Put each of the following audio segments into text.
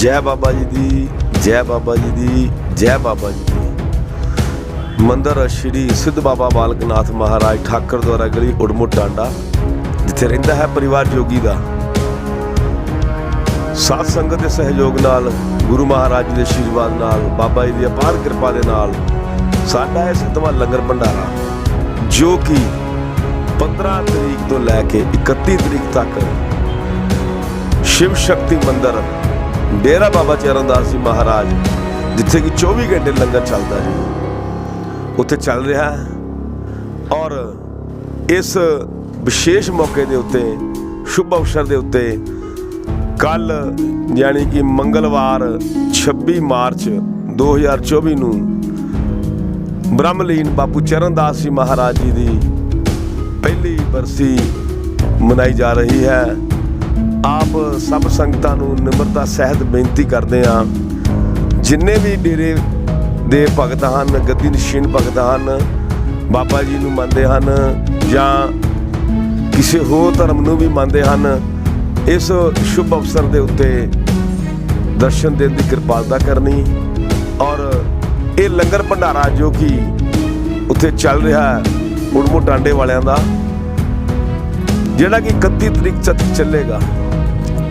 ਜੈ ਬਾਬਾ ਜੀ ਦੀ, ਜੈ ਬਾਬਾ ਜੀ ਦੀ, ਜੈ ਬਾਬਾ ਜੀ ਦੀ। ਮੰਦਰ ਸ਼੍ਰੀ ਸਿੱਧ ਬਾਬਾ ਬਾਲਕਨਾਥ ਮਹਾਰਾਜ ਠਾਕਰ ਦੁਆਰਾ ਗਲੀ ਉੜਮੁੜ ਟਾਂਡਾ ਜਿੱਥੇ ਰਹਿੰਦਾ ਹੈ ਪਰਿਵਾਰ ਜੋਗੀ ਦਾ। ਸਾਧ ਸੰਗਤ ਦੇ ਸਹਿਯੋਗ ਨਾਲ, ਗੁਰੂ ਮਹਾਰਾਜ ਜੀ ਦੇ ਆਸ਼ੀਰਵਾਦ ਨਾਲ, ਬਾਬਾ ਜੀ ਦੀ ਅਪਾਰ ਕਿਰਪਾ ਦੇ ਨਾਲ, ਸਾਡਾ ਇਹ ਸਤਵਾਂ ਲੰਗਰ ਭੰਡਾਰਾ, ਜੋ ਕਿ 15 ਤਰੀਕ ਤੋਂ ਲੈ ਕੇ 31 ਤਰੀਕ ਤੱਕ ਸ਼ਿਵ ਸ਼ਕਤੀ ਮੰਦਿਰ ਡੇਰਾ ਬਾਬਾ ਚਰਨਦਾਸ ਜੀ ਮਹਾਰਾਜ, ਜਿੱਥੇ ਕਿ 24 ਘੰਟੇ ਲੰਗਰ ਚੱਲਦਾ ਹੈ ਉੱਥੇ ਚੱਲ ਰਿਹਾ ਹੈ ਔਰ ਇਸ ਵਿਸ਼ੇਸ਼ ਮੌਕੇ ਦੇ ਉੱਤੇ, ਸ਼ੁਭ ਅਵਸਰ ਦੇ ਉੱਤੇ, ਕੱਲ ਯਾਨੀ ਕਿ ਮੰਗਲਵਾਰ 26 ਮਾਰਚ 2024 ਨੂੰ ਬ੍ਰਹਮਲੀਨ ਬਾਪੂ ਚਰਨਦਾਸ ਜੀ ਮਹਾਰਾਜ ਜੀ ਦੀ ਪਹਿਲੀ ਬਰਸੀ ਮਨਾਈ ਜਾ ਰਹੀ ਹੈ। ਆਪ ਸਭ ਸੰਗਤਾਂ ਨੂੰ ਨਿਮਰਤਾ, ਸਹਿਤ ਬੇਨਤੀ ਕਰਦੇ ਹਾਂ। ਜਿੰਨੇ ਵੀ ਡੇਰੇ ਦੇ ਭਗਤ ਹਨ ਗੱਦੀ ਨਿਸ਼ੀਨ ਭਗਤ ਹਨ, ਬਾਬਾ ਜੀ ਨੂੰ ਮੰਨਦੇ ਹਨ ਜਾਂ ਕਿਸੇ ਹੋਰ ਧਰਮ ਨੂੰ ਵੀ ਮੰਨਦੇ ਹਨ, ਇਸ ਸ਼ੁਭ ਅਵਸਰ ਦੇ ਉੱਤੇ ਦਰਸ਼ਨ ਦੇਣ ਦੀ ਕਿਰਪਾਲਤਾ ਕਰਨੀ ਔਰ ਇਹ ਲੰਗਰ ਭੰਡਾਰਾ ਜੋ ਕਿ ਉੱਥੇ ਚੱਲ ਰਿਹਾ ਹੈ ਉੜਮੋ ਟਾਂਡੇ ਵਾਲਿਆਂ ਦਾ, ਜਿਹੜਾ ਕਿ 31 ਤਰੀਕ ਤੱਕ ਚੱਲੇਗਾ।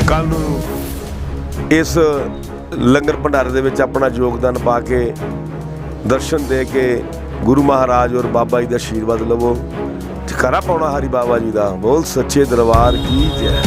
ਕੱਲ ਨੂੰ ਇਸ ਲੰਗਰ ਭੰਡਾਰੇ ਦੇ ਵਿੱਚ ਆਪਣਾ ਯੋਗਦਾਨ ਪਾ ਕੇ ਦਰਸ਼ਨ ਦੇ ਕੇ ਗੁਰੂ ਮਹਾਰਾਜ ਔਰ ਬਾਬਾ ਜੀ ਦਾ ਆਸ਼ੀਰਵਾਦ ਲਵੋ। ਠਕਰਾ ਪਾਉਣਾ ਹਰੀ ਬਾਬਾ ਜੀ ਦਾ। ਬੋਲ ਸੱਚੇ ਦਰਬਾਰ ਕੀ ਜੈ।